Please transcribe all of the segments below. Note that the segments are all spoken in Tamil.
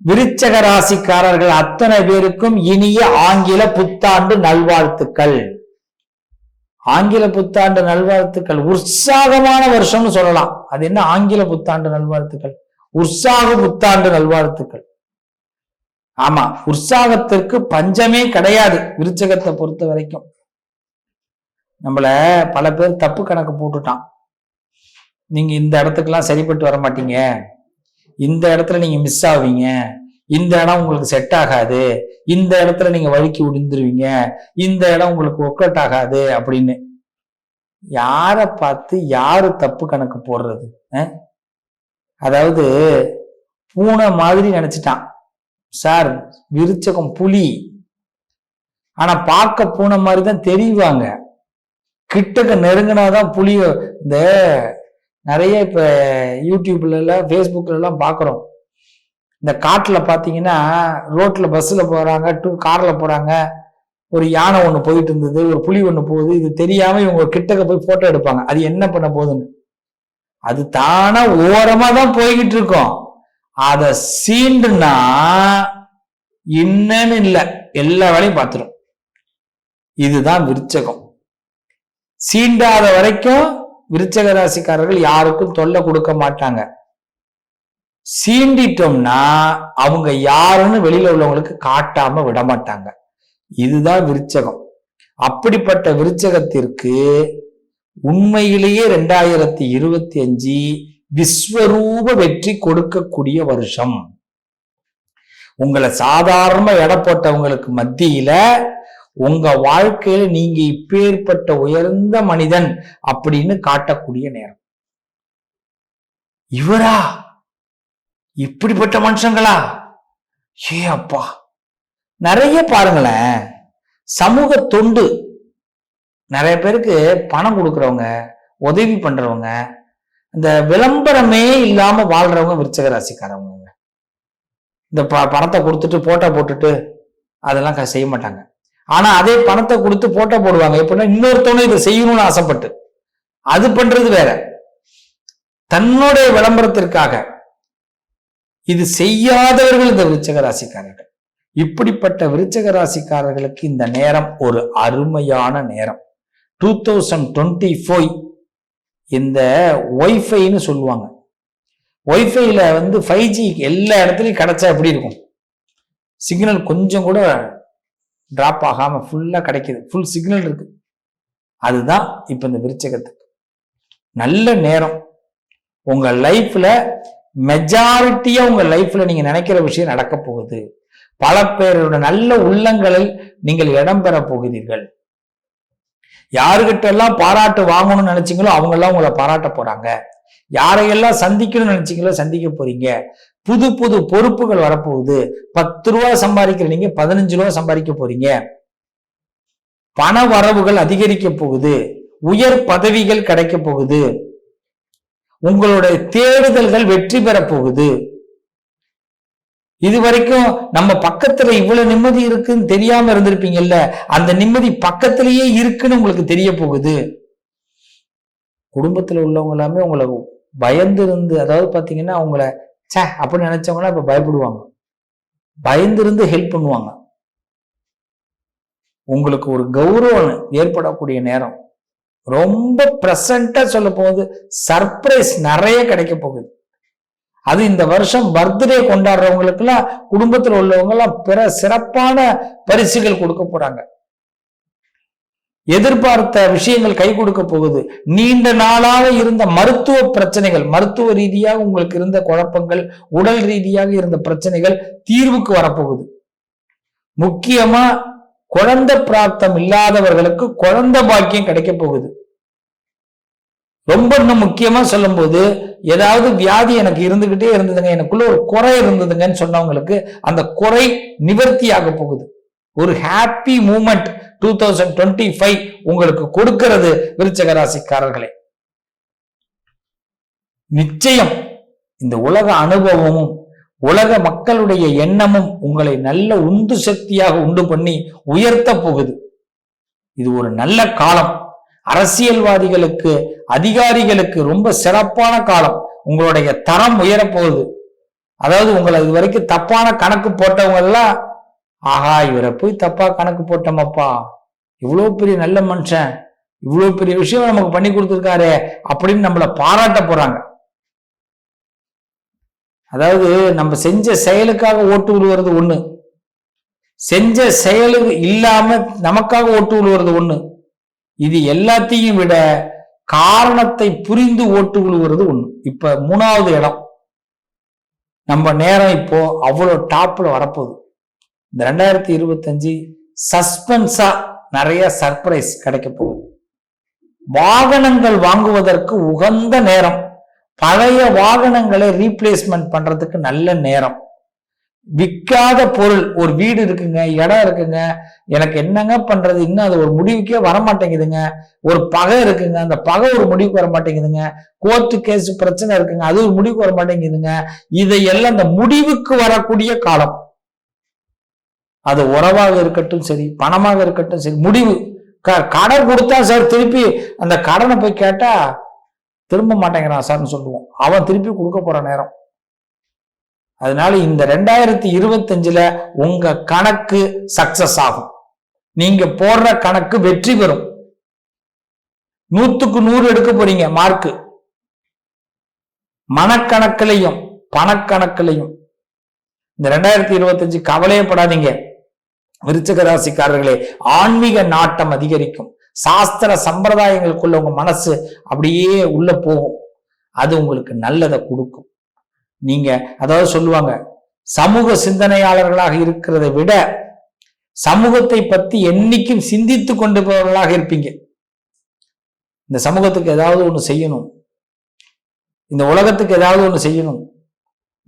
விருச்சக ராசிக்காரர்கள் அத்தனை பேருக்கும் இனிய ஆங்கில புத்தாண்டு நல்வாழ்த்துக்கள். ஆங்கில புத்தாண்டு நல்வாழ்த்துக்கள். உற்சாகமான வருஷம்னு சொல்லலாம். அது என்ன? ஆங்கில புத்தாண்டு நல்வாழ்த்துக்கள். உற்சாக புத்தாண்டு நல்வாழ்த்துக்கள். ஆமா உற்சாகத்திற்கு பஞ்சமே கிடையாது விருச்சகத்தை பொறுத்த வரைக்கும். நம்மள பல பேர் தப்பு கணக்கு போட்டுட்டான். நீங்க இந்த இடத்துக்கெல்லாம் சரிப்பட்டு வர மாட்டீங்க. இந்த இடத்துல நீங்க மிஸ் ஆவீங்க. இந்த இடம் உங்களுக்கு செட் ஆகாது. இந்த இடத்துல நீங்க வழுக்கி விழுந்துருவீங்க இந்த இடம் உங்களுக்கு ஒர்க் அவுட் ஆகாது அப்படின்னு யாரை பார்த்து யாரு தப்பு கணக்கு போடுறது? அதாவது பூனை மாதிரி நினைச்சிட்டான். சார் விருச்சகம் புலி. ஆனா பார்க்க பூனை மாதிரி தான் தெரிவாங்க கிட்டக்க நெருங்கினாதான் புலி இந்த நிறைய இப்போ யூடியூப்லலாம் ஃபேஸ்புக்கிலலாம் பார்க்குறோம் இந்த காட்டில் பார்த்தீங்கன்னா ரோட்டில் பஸ்ஸில் போகிறாங்க டூ காரில் போகிறாங்க ஒரு யானை ஒன்று போயிட்டு இருந்தது ஒரு புலி ஒன்று போகுது. இது தெரியாமல் இவங்க கிட்டக்க போய் ஃபோட்டோ எடுப்பாங்க. அது என்ன பண்ண போகுதுன்னு? அது தானாக ஓரமாக தான் போய்கிட்டு இருக்கும். அதை சீண்டுனா என்னன்னு இல்லை. எல்லா வேலையும் பார்த்துரும் இதுதான் விருச்சகம். சீண்டாத வரைக்கும் விருச்சக ராசிக்காரர்கள் யாருக்கும் தொல்லை கொடுக்க மாட்டாங்க. சீண்டிட்டோம்னா அவங்க யாருன்னு வெளியில உள்ளவங்களுக்கு காட்டாம விட மாட்டாங்க. இதுதான் விருச்சகம். அப்படிப்பட்ட விருச்சகத்திற்கு உண்மையிலேயே ரெண்டாயிரத்தி இருபத்தி அஞ்சு விஸ்வரூப வெற்றி கொடுக்கக்கூடிய வருஷம். உங்களை சாதாரண எடை போட்டவங்களுக்கு மத்தியில உங்க வாழ்க்கையில நீங்க இப்பேற்பட்ட உயர்ந்த மனிதன் அப்படின்னு காட்டக்கூடிய நேரம். இவரா? இப்படிப்பட்ட மனுஷங்களா? ஏ அப்பா. நிறைய பாருங்களேன். சமூக தொண்டு. நிறைய பேருக்கு பணம் கொடுக்குறவங்க உதவி பண்றவங்க இந்த விளம்பரமே இல்லாம வாழ்றவங்க விருச்சக ராசிக்காரவங்க. இந்த ப- பணத்தை கொடுத்துட்டு போட்டோ போட்டுட்டு அதெல்லாம் க- செய்ய மாட்டாங்க. ஆனா அதே பணத்தை கொடுத்து போட்டோ போடுவாங்க. எப்படின்னா இன்னொருத்தவங்க இதை செய்யணும்னு ஆசைப்பட்டு. அது பண்றது வேற. தன்னுடைய விளம்பரத்திற்காக இது செய்யாதவர்கள் இந்த விருச்சக ராசிக்காரர்கள். இப்படிப்பட்ட விருச்சக ராசிக்காரர்களுக்கு இந்த நேரம் ஒரு அருமையான நேரம். டூ தௌசண்ட் டுவெண்ட்டி ஃபோர் இந்த ஒய்ஃபைன்னு சொல்லுவாங்க. ஒய்ஃபைல வந்து ஃபைவ் ஜி எல்லா இடத்துலையும் கிடைச்சா எப்படி இருக்கும்? சிக்னல் கொஞ்சம் கூட ட்ராப் ஆகாமல் ஃபுல்லாக கிடைக்கிது. ஃபுல் சிக்னல் இருக்குது அதுதான் இப்போ இந்த விருச்சகத்துக்கு. நல்ல நேரம். உங்கள் லைஃப்பில் மெஜாரிட்டியாக உங்கள் லைஃப்பில் நீங்கள் நினைக்கிற விஷயம் நடக்க போகுது. பல பேரோட நல்ல உள்ளங்களில் நீங்கள் இடம் பெற போகிறீர்கள். யாருகிட்ட எல்லாம் பாராட்டு வாங்கணும்னு நினைச்சீங்களோ அவங்க எல்லாம் உங்களை பாராட்ட போறாங்க. யாரையெல்லாம் சந்திக்கணும்னு நினைச்சீங்களோ சந்திக்க போறீங்க. புது புது பொறுப்புகள் வரப்போகுது. பத்து ரூபா சம்பாதிக்கிற நீங்க பதினஞ்சு ரூபா சம்பாதிக்க போறீங்க. பண வரவுகள் அதிகரிக்க போகுது. உயர் பதவிகள் கிடைக்க போகுது. உங்களுடைய தேடுதல்கள் வெற்றி பெற போகுது. இது வரைக்கும் நம்ம பக்கத்துல இவ்வளவு நிம்மதி இருக்குன்னு தெரியாம இருந்திருப்பீங்கல்ல அந்த நிம்மதி பக்கத்திலேயே இருக்குன்னு உங்களுக்கு தெரிய போகுது. குடும்பத்தில் உள்ளவங்க எல்லாமே உங்களை பயந்து இருந்து அதாவது பார்த்தீங்கன்னா அவங்கள சே அப்படின்னு நினைச்சவங்கன்னா இப்போ பயப்படுவாங்க. பயந்துருந்து ஹெல்ப் பண்ணுவாங்க. உங்களுக்கு ஒரு கௌரவம் ஏற்படக்கூடிய நேரம். ரொம்ப ப்ரெசண்டா சொல்ல போகுது சர்ப்ரைஸ் நிறைய கிடைக்க போகுது. அது இந்த வருஷம் பர்த்டே கொண்டாடுறவங்களுக்கெல்லாம் குடும்பத்தில் உள்ளவங்க எல்லாம் பிற சிறப்பான பரிசுகள் கொடுக்க போறாங்க. எதிர்பார்த்த விஷயங்கள் கை கொடுக்க போகுது. நீண்ட நாளாக இருந்த மருத்துவ பிரச்சனைகள் மருத்துவ ரீதியாக உங்களுக்கு இருந்த குழப்பங்கள் உடல் ரீதியாக இருந்த பிரச்சனைகள் தீர்வுக்கு வரப்போகுது. முக்கியமா குழந்தை பிராப்தம் இல்லாதவர்களுக்கு குழந்தை பாக்கியம் கிடைக்க போகுது. ரொம்ப இன்னும் முக்கியமா சொல்லும்போது ஏதாவது வியாதி எனக்கு இருந்துகிட்டே இருந்ததுங்க எனக்குள்ள ஒரு குறை இருந்ததுங்கன்னு சொன்னவங்களுக்கு அந்த குறை நிவர்த்தி ஆக போகுது. ஒரு happy moment two thousand twenty five உங்களுக்கு கொடுக்கிறது விருச்சக ராசிக்காரர்களே நிச்சயம் இந்த உலக அனுபவமும் உலக மக்களுடைய எண்ணமும் உங்களை நல்ல உந்து சக்தியாக உண்டு பண்ணி உயர்த்த போகுது. இது ஒரு நல்ல காலம். அரசியல்வாதிகளுக்கு அதிகாரிகளுக்கு ரொம்ப சிறப்பான காலம். உங்களுடைய தரம் உயரப் போகுது. அதாவது உங்களை இது வரைக்கும் தப்பான கணக்கு போட்டவங்க எல்லாம் ஆஹா இவரை போய் தப்பா கணக்கு போட்டோமப்பா. இவ்வளோ பெரிய நல்ல மனுஷன். இவ்வளோ பெரிய விஷயம் நமக்கு பண்ணி கொடுத்துருக்காரு அப்படின்னு நம்மள பாராட்ட போறாங்க. அதாவது நம்ம செஞ்ச செயலுக்காக ஓட்டு விழுவது ஒண்ணு. செஞ்ச செயலு இல்லாம நமக்காக ஓட்டு விழுவது ஒண்ணு. இது எல்லாத்தையும் விட காரணத்தை புரிந்து ஓட்டு விழுவது ஒண்ணு. இப்ப மூணாவது இடம். நம்ம நேரம் இப்போ அவ்வளோ டாப்ல வரப்போகுது. இந்த ரெண்டாயிரத்தி இருபத்தஞ்சு சஸ்பென்ஸா நிறைய சர்ப்ரைஸ் கிடைக்க போகுது. வாகனங்கள் வாங்குவதற்கு உகந்த நேரம். பழைய வாகனங்களை ரீப்ளேஸ்மெண்ட் பண்றதுக்கு நல்ல நேரம். விற்காத பொருள் ஒரு வீடு இருக்குங்க இடம் இருக்குங்க எனக்கு என்னங்க பண்றது இன்னும் அது ஒரு முடிவுக்கே வர மாட்டேங்குதுங்க ஒரு பகை இருக்குங்க அந்த பகை ஒரு முடிவுக்கு வர மாட்டேங்குதுங்க கோர்ட்டு கேஸ் பிரச்சனை இருக்குங்க அது ஒரு முடிவுக்கு வர மாட்டேங்குதுங்க இதையெல்லாம் அந்த முடிவுக்கு வரக்கூடிய காலம். அது உறவாக இருக்கட்டும் சரி பணமாக இருக்கட்டும் சரி முடிவு. க- கடன் கொடுத்தா சார் திருப்பி அந்த கடனை போய் கேட்டா திரும்ப மாட்டேங்கிறான் சார்னு சொல்லுவோம். அவன் திருப்பி கொடுக்க போற நேரம். அதனால இந்த ரெண்டாயிரத்தி இருபத்தஞ்சுல உங்க கணக்கு சக்சஸ் ஆகும். நீங்க போடுற கணக்கு வெற்றி பெறும். நூத்துக்கு நூறு எடுக்க போறீங்க மார்க்கு மனக்கணக்கிலையும் பணக்கணக்கிலையும். இந்த ரெண்டாயிரத்தி இருபத்தஞ்சு கவலையப்படாதீங்க விருச்சக ராசிக்காரர்களே ஆன்மீக நாட்டம் அதிகரிக்கும். சாஸ்திர சம்பிரதாயங்களுக்குள்ள உங்க மனசு அப்படியே உள்ள போகும். அது உங்களுக்கு நல்லதை கொடுக்கும். நீங்க அதாவது சொல்லுவாங்க சமூக சிந்தனையாளர்களாக இருக்கிறதை விட சமூகத்தை பத்தி என்னைக்கும் சிந்தித்து கொண்டு இருப்பீங்க. இந்த சமூகத்துக்கு ஏதாவது ஒன்று செய்யணும். இந்த உலகத்துக்கு ஏதாவது ஒன்று செய்யணும்.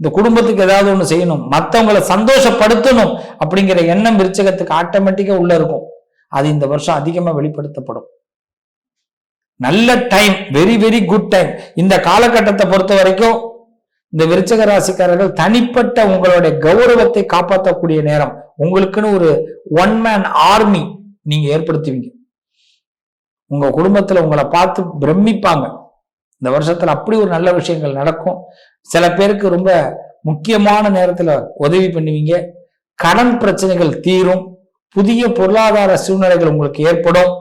இந்த குடும்பத்துக்கு ஏதாவது ஒன்று செய்யணும். மற்றவங்களை சந்தோஷப்படுத்தணும் அப்படிங்கிற எண்ணம் விருச்சகத்துக்கு ஆட்டோமேட்டிக்காக உள்ள இருக்கும். அது இந்த வருஷம் அதிகமாக வெளிப்படுத்தப்படும். நல்ல time very very good time இந்த காலகட்டத்தை பொறுத்த வரைக்கும் இந்த விருச்சக ராசிக்காரர்கள் தனிப்பட்ட உங்களுடைய கௌரவத்தை காப்பாற்றக்கூடிய நேரம். உங்களுக்குன்னு ஒரு ஒன் மேன் ஆர்மி நீங்க ஏற்படுத்துவீங்க. உங்க குடும்பத்துல உங்களை பார்த்து பிரமிப்பாங்க. இந்த வருஷத்துல அப்படி ஒரு நல்ல விஷயங்கள் நடக்கும். சில பேருக்கு ரொம்ப முக்கியமான நேரத்துல உதவி பண்ணுவீங்க. கடன் பிரச்சனைகள் தீரும். புதிய பொருளாதார சூழ்நிலைகள் உங்களுக்கு ஏற்படும்.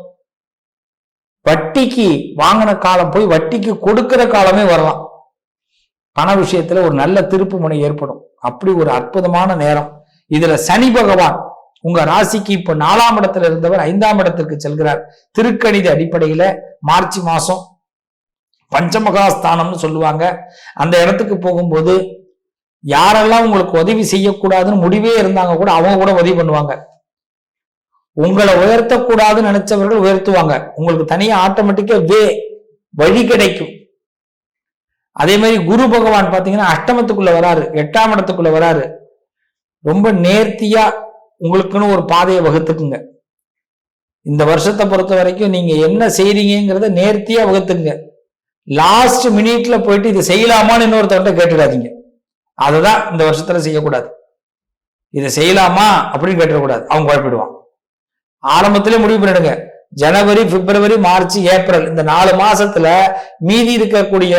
வட்டிக்கு வாங்கின காலம் போய் வட்டிக்கு கொடுக்கிற காலமே வரலாம். பண விஷயத்துல ஒரு நல்ல திருப்பு முனை ஏற்படும். அப்படி ஒரு அற்புதமான நேரம். இதுல சனி பகவான் உங்க ராசிக்கு இப்ப நாலாம் இடத்துல இருந்தவர் ஐந்தாம் இடத்திற்கு செல்கிறார். திருக்கணித அடிப்படையில மார்ச் மாசம் பஞ்சமகாஸ்தானம்னு சொல்லுவாங்க. அந்த இடத்துக்கு போகும்போது யாரெல்லாம் உங்களுக்கு உதவி செய்யக்கூடாதுன்னு முடிவே இருந்தாங்க கூட அவங்க கூட உதவி பண்ணுவாங்க. உங்களை உயர்த்தக்கூடாதுன்னு நினைச்சவர்கள் உயர்த்துவாங்க. உங்களுக்கு தனியாக ஆட்டோமேட்டிக்கா வே வழி கிடைக்கும். அதே மாதிரி குரு பகவான் பார்த்தீங்கன்னா அஷ்டமத்துக்குள்ள வராரு. எட்டாம் இடத்துக்குள்ள வராரு. ரொம்ப நேர்த்தியா உங்களுக்குன்னு ஒரு பாதையை வகுத்துக்குங்க. இந்த வருஷத்தை பொறுத்த வரைக்கும் நீங்க என்ன செய்றீங்கிறத நேர்த்தியா வகுத்துங்க லாஸ்ட் மினிட்ல போயிட்டு இது செய்யலாமான்னு இன்னொருத்தவர்கிட்ட கேட்டுடாதீங்க. அதுதான் இந்த வருஷத்துல செய்யக்கூடாது. இதை செய்யலாமா அப்படின்னு கேட்டுடக்கூடாது. அவங்க குழப்பிடுவான் ஆரம்பத்திலே முடிவு பண்ணிடுங்க. ஜனவரி பிப்ரவரி மார்ச் ஏப்ரல் இந்த நாலு மாசத்துல மீதி இருக்கக்கூடிய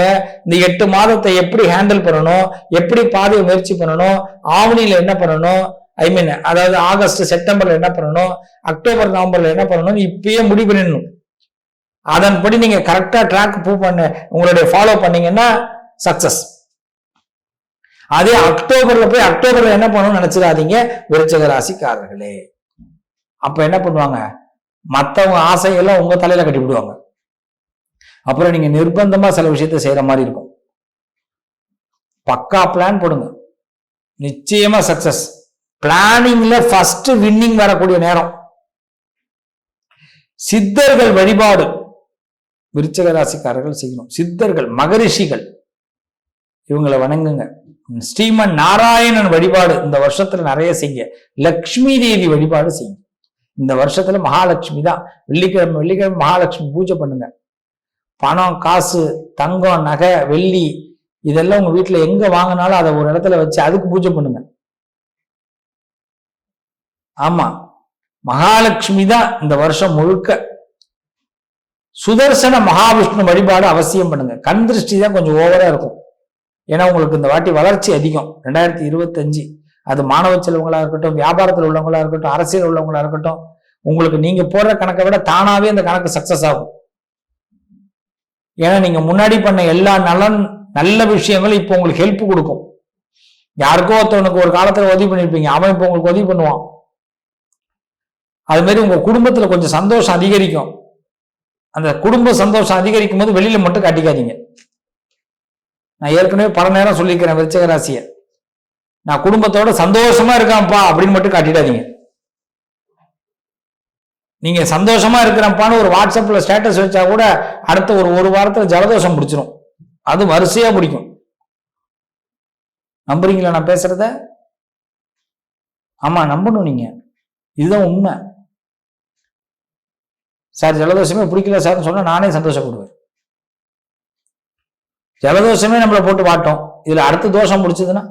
இந்த எட்டு மாதத்தை எப்படி ஹேண்டில் பண்ணணும்? எப்படி பாதையை முயற்சி பண்ணணும்? ஆவணியில என்ன பண்ணணும்? ஐ மீன் அதாவது ஆகஸ்ட் செப்டம்பர்ல என்ன பண்ணணும்? அக்டோபர் நவம்பர்ல என்ன பண்ணணும் இப்பயே முடிவு பண்ணிடணும். அதன்படி நீங்க கரெக்டா ட்ராக் மூவ் பண்ண உங்களுடைய ஃபாலோ பண்ணீங்கன்னா சக்சஸ் அதே அக்டோபர்ல போய் அக்டோபர்ல என்ன பண்ணணும்னு நினைச்சிடாதீங்க விருச்சக ராசிக்காரர்களே. அப்ப என்ன பண்ணுவாங்க? மத்தவங்க ஆசையெல்லாம் உங்க தலையில கட்டி விடுவாங்க. அப்புறம் நீங்க நிர்பந்தமா சில விஷயத்த செய்யற மாதிரி இருக்கும். பக்கா பிளான் போடுங்க. நிச்சயமா சக்சஸ் பிளானிங்ல ஃபர்ஸ்ட் வின்னிங் வரக்கூடிய நேரம். சித்தர்கள் வழிபாடு. விருச்சக ராசிக்காரர்கள் செய்யணும். சித்தர்கள் மகரிஷிகள் இவங்களை வணங்குங்க. ஸ்ரீமன் நாராயணன் வழிபாடு இந்த வருஷத்துல நிறைய செய்யுங்க. லக்ஷ்மி தேவி வழிபாடு செய்யுங்க. இந்த வருஷத்துல மகாலட்சுமி தான். வெள்ளிக்கிழமை வெள்ளிக்கிழமை மகாலட்சுமி பூஜை பண்ணுங்க. பணம் காசு தங்கம் நகை வெள்ளி இதெல்லாம் உங்க வீட்டுல எங்க வாங்கினாலும் அதை ஒரு இடத்துல வச்சு அதுக்கு பூஜை பண்ணுங்க. ஆமா. மகாலட்சுமி தான் இந்த வருஷம் முழுக்க சுதர்சன மகாவிஷ்ணு வழிபாடு அவசியம் பண்ணுங்க. கண் திருஷ்டி தான் கொஞ்சம் ஓவரா இருக்கும். ஏன்னா உங்களுக்கு இந்த வாட்டி வளர்ச்சி அதிகம். ரெண்டாயிரத்தி இருபத்தஞ்சு. அது மாணவ செல்வங்களா இருக்கட்டும் வியாபாரத்தில் உள்ளவங்களா இருக்கட்டும் அரசியல் உள்ளவங்களா இருக்கட்டும் உங்களுக்கு நீங்க போடுற கணக்கை விட தானாவே அந்த கணக்கு சக்சஸ் ஆகும். ஏன்னா நீங்க முன்னாடி பண்ண எல்லா நலன் நல்ல விஷயங்களும் இப்போ உங்களுக்கு ஹெல்ப் கொடுக்கும். யாருக்கோ ஒருத்தவனுக்கு ஒரு காலத்துல உதவி பண்ணிருப்பீங்க. அவன் இப்போ உங்களுக்கு உதவி பண்ணுவான். அது மாதிரி உங்க குடும்பத்துல கொஞ்சம் சந்தோஷம் அதிகரிக்கும். அந்த குடும்ப சந்தோஷம் அதிகரிக்கும் போது வெளியில மட்டும் காட்டிக்காதீங்க. நான் ஏற்கனவே பல நேரம் சொல்லியிருக்கிறேன் விருச்சக ராசியை. நான் குடும்பத்தோட சந்தோஷமா இருக்கான்ப்பா அப்படின்னு மட்டும் காட்டிடாதீங்க. நீங்க சந்தோஷமா இருக்கிறப்பான்னு ஒரு வாட்ஸ்அப்ல ஸ்டேட்டஸ் வச்சா கூட அடுத்த ஒரு ஒரு வாரத்துல ஜலதோஷம் பிடிச்சிரும். அது வரிசையா பிடிக்கும். நம்புறீங்களா நான் பேசுறத? ஆமா நம்பணும் நீங்க. இதுதான் உண்மை. சார் ஜலதோஷமே பிடிக்கல சார்னு சொன்னா நானே சந்தோஷப்படுவேன். ஜலதோஷமே நம்மளை போட்டு வாட்டோம். இதுல அடுத்த தோஷம் முடிச்சதுன்னா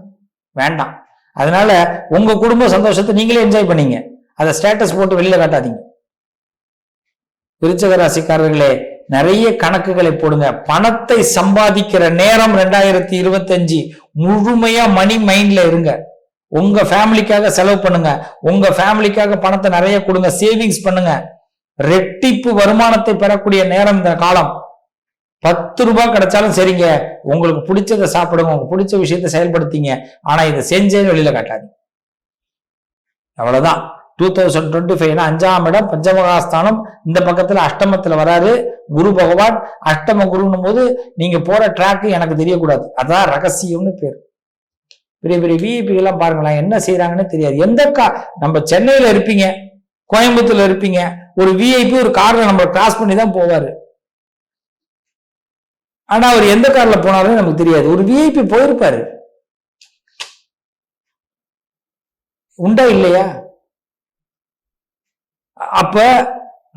வேண்டாம். அதனால உங்க குடும்ப சந்தோஷத்தை நீங்களே என்ஜாய் பண்ணீங்க. அதை ஸ்டேட்டஸ் போட்டு வெளியில காட்டாதீங்க. விருச்சக ராசிக்காரர்களே நிறைய கணக்குகளை போடுங்க. பணத்தை சம்பாதிக்கிற நேரம் ரெண்டாயிரத்தி இருபத்தஞ்சு. முழுமையா மணி மைண்ட்ல இருங்க. உங்க ஃபேமிலிக்காக செலவு பண்ணுங்க. உங்க ஃபேமிலிக்காக பணத்தை நிறைய கொடுங்க. சேவிங்ஸ் பண்ணுங்க. ரெட்டிப்பு வருமானத்தை பெறக்கூடிய நேரம் இந்த காலம். பத்து ரூபாய் கிடைச்சாலும் சரிங்க. உங்களுக்கு பிடிச்சதை சாப்பிடுங்க. உங்களுக்கு பிடிச்ச விஷயத்தை செயல்படுத்திங்க. ஆனா இதை செஞ்சேன்னு வெளியில காட்டாது அவ்வளவுதான். டூ தௌசண்ட் டுவெண்ட்டி ஃபைவ்னா அஞ்சாம் இடம் பஞ்சமகாஸ்தானம். இந்த பக்கத்துல அஷ்டமத்துல வராரு. குரு பகவான். அஷ்டம குருன்னும் போது நீங்க போற ட்ராக் எனக்கு தெரியக்கூடாது. அதான் ரகசியம்னு பேர். பெரிய பெரிய விஐபி எல்லாம் பாருங்களேன் என்ன செய்யறாங்கன்னு தெரியாது. எந்த கா நம்ம சென்னையில இருப்பீங்க கோயம்புத்தூர்ல இருப்பீங்க ஒரு விஐபி ஒரு கார்ல நம்ம கிராஸ் பண்ணி தான் போவாரு. ஆனா அவர் எந்த கார்ல போனாலும் நமக்கு தெரியாது. ஒரு விஐபி போயிருப்பாரு. உண்டா இல்லையா? அப்ப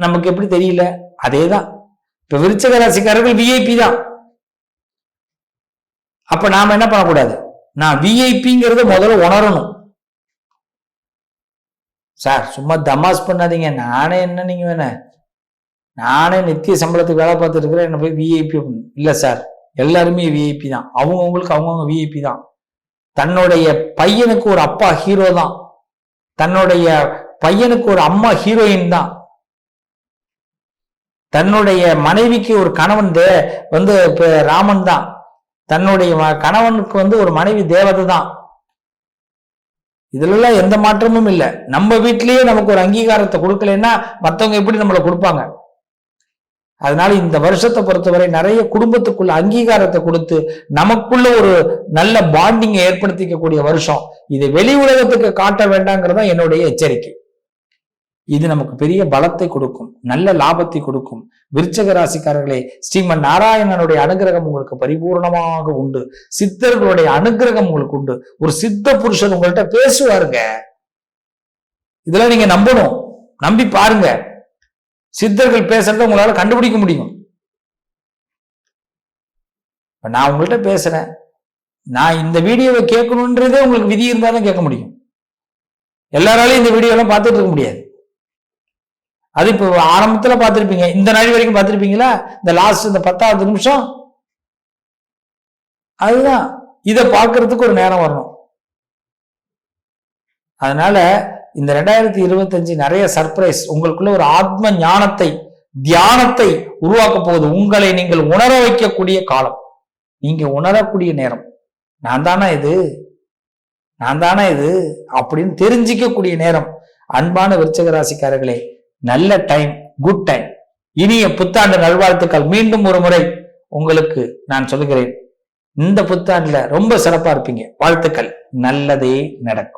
நமக்கு எப்படி தெரியல? அதேதான். இப்ப விருச்சக ராசிக்காரர்கள் விஐபி தான். அப்ப நாம என்ன பண்ணக்கூடாது? நான் விஐபிங்கிறத முதல்ல உணரணும். சார் சும்மா தமாஸ் பண்ணாதீங்க. நானே என்ன நீங்க வேண? நானே நித்திய சம்பளத்துக்கு வேலை பார்த்துட்டு இருக்கிறேன். என்ன போய் விஐபி இல்லை சார் எல்லாருமே விஐபி தான். அவங்கவுங்களுக்கு அவங்கவுங்க விஐபி தான். தன்னுடைய பையனுக்கு ஒரு அப்பா ஹீரோ தான். தன்னுடைய பையனுக்கு ஒரு அம்மா ஹீரோயின் தான். தன்னுடைய மனைவிக்கு ஒரு கணவன் தே வந்து ராமன் தான். தன்னுடைய கணவனுக்கு வந்து ஒரு மனைவி தேவதை தான். இதுலலாம் எந்த மாற்றமும் இல்லை. நம்ம வீட்லயே நமக்கு ஒரு அங்கீகாரத்தை கொடுக்கலன்னா மற்றவங்க எப்படி நம்மளை கொடுப்பாங்க? அதனால இந்த வருஷத்தை பொறுத்தவரை நிறைய குடும்பத்துக்குள்ள அங்கீகாரத்தை கொடுத்து நமக்குள்ள ஒரு நல்ல பாண்டிங்கை ஏற்படுத்திக்கக்கூடிய வருஷம். இதை வெளி உலகத்துக்கு காட்ட வேண்டாங்கிறதா என்னுடைய எச்சரிக்கை. இது நமக்கு பெரிய பலத்தை கொடுக்கும் நல்ல லாபத்தை கொடுக்கும். விருச்சக ராசிக்காரர்களே ஸ்ரீமன் நாராயணனுடைய அனுகிரகம் உங்களுக்கு பரிபூர்ணமாக உண்டு. சித்தர்களுடைய அனுகிரகம் உங்களுக்கு உண்டு. ஒரு சித்த புருஷன் உங்கள்கிட்ட பேசுவாருங்க. இதெல்லாம் நீங்க நம்பணும். நம்பி பாருங்க. சித்தர்கள் பேசுறத உங்களால கண்டுபிடிக்க முடியும். நான் உங்கள்கிட்ட பேசுறேன். நான் இந்த வீடியோவை கேட்கணுன்றதே உங்களுக்கு விதி இருந்தால் தான் கேட்க முடியும். எல்லாராலையும் இந்த வீடியோலாம் பார்த்துட்டு இருக்க முடியாது. அது இப்போ ஆரம்பத்துல பார்த்துருப்பீங்க. இந்த நாள் வரைக்கும் பார்த்துருப்பீங்களா? இந்த லாஸ்ட் இந்த பத்தாவது நிமிஷம்? அதுதான். இதை பார்க்கறதுக்கு ஒரு நேரம் வரணும். அதனால இந்த ரெண்டாயிரத்தி இருபத்தஞ்சு நிறைய சர்ப்ரைஸ் உங்களுக்குள்ள ஒரு ஆத்ம ஞானத்தை தியானத்தை உருவாக்க போகுது. உங்களை நீங்கள் உணர வைக்கக்கூடிய காலம். நீங்க உணரக்கூடிய நேரம். நான் தானா இது? நான் தானா இது? அப்படின்னு தெரிஞ்சிக்கக்கூடிய நேரம். அன்பான விருச்சக ராசிக்காரர்களே நல்ல டைம் குட் டைம் இனிய புத்தாண்டு நல்வாழ்த்துக்கள். மீண்டும் ஒரு முறை உங்களுக்கு நான் சொல்லுகிறேன். இந்த புத்தாண்டுல ரொம்ப சிறப்பா இருப்பீங்க. வாழ்த்துக்கள். நல்லதே நடக்கும்.